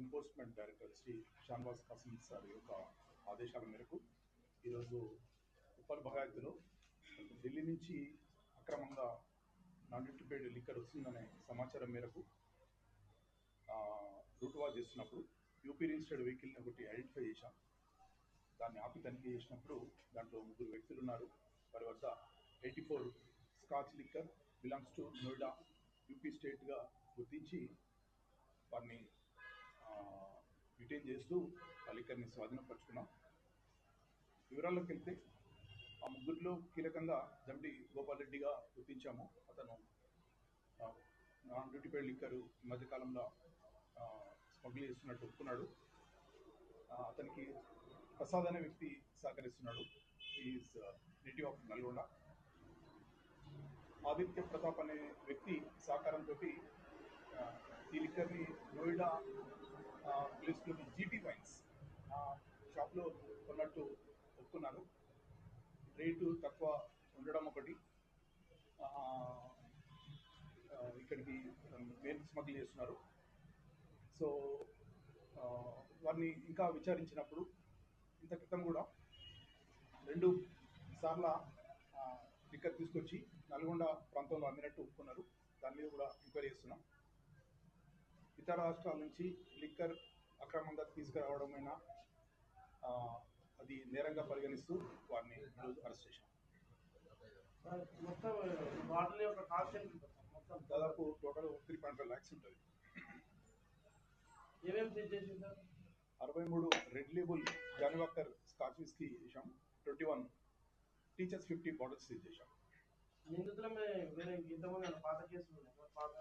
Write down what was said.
Enforcement director Sri Shanwas Kasim sir యొక్క ఆదేశాల మేరకు ఈరోజు ఉప్పల్ బగాయత్తులో ఢిల్లీ నుంచి అక్రమంగా నాన్ డ్యూటీ పేడ్ లిక్కర్ వస్తుందనే సమాచారం మేరకు రూట్ వాచ్ చేస్తున్నప్పుడు యూపీ రిజిస్టర్డ్ వెహికల్ని ఒకటి ఐడెంటిఫై చేశాం. దాన్ని ఆపి తనిఖీ చేసినప్పుడు దాంట్లో ముగ్గురు వ్యక్తులు ఉన్నారు. వారి వద్ద eighty four scotch liquor belongs to Noida UP స్టేట్గా గుర్తించి వారిని మెయింటైన్ చేస్తూ ఆ లిక్కర్ని స్వాధీనపరుచుకున్నాం వివరాల్లోకి వెళ్తే ఆ ముగ్గురిలో కీలకంగా జంటి గోపాల్ రెడ్డిగా గుర్తించాము. అతను నాన్ డ్యూటీ పేడ్ లిక్కర్ ఈ మధ్యకాలంలో స్మగ్లింగ్ చేస్తున్నట్టు ఒప్పుకున్నాడు. అతనికి ప్రసాద్ అనే వ్యక్తి సహకరిస్తున్నాడు. Is native of Nalgonda. Aditya Pratap అనే వ్యక్తి సహకారంతో ఈ లిక్కర్ని నోయిడా షాప్లో కొన్నట్టు ఒప్పుకున్నారు. రేటు తక్కువ ఉండడం ఒకటి. ఇక్కడికి మెయిన్ స్మగ్లు చేస్తున్నారు. సో వారిని ఇంకా విచారించినప్పుడు ఇంత క్రితం కూడా రెండు సార్ల లిక్కర్ తీసుకొచ్చి నల్గొండ ప్రాంతంలో అమ్మినట్టు ఒప్పుకున్నారు. దాని మీద కూడా ఎంక్వైరీ చేస్తున్నాం. ఇతర రాష్ట్రాల నుంచి లిక్కర్ అక్రమంగా తీసుకురావడమైనా అది నేరంగా పరిగణిస్తూ వారిని అరెస్ట్ చేశాం. దాదాపు total three point five lakhs ఉంటుంది. అరవై మూడు red label Johnnie Walker scotch whisky చేశాం. Twenty one Teacher's fifty bottles seize చేశాం. నిందితుల మీద వేరే ఇంతమంది పాత కేసులు? పాత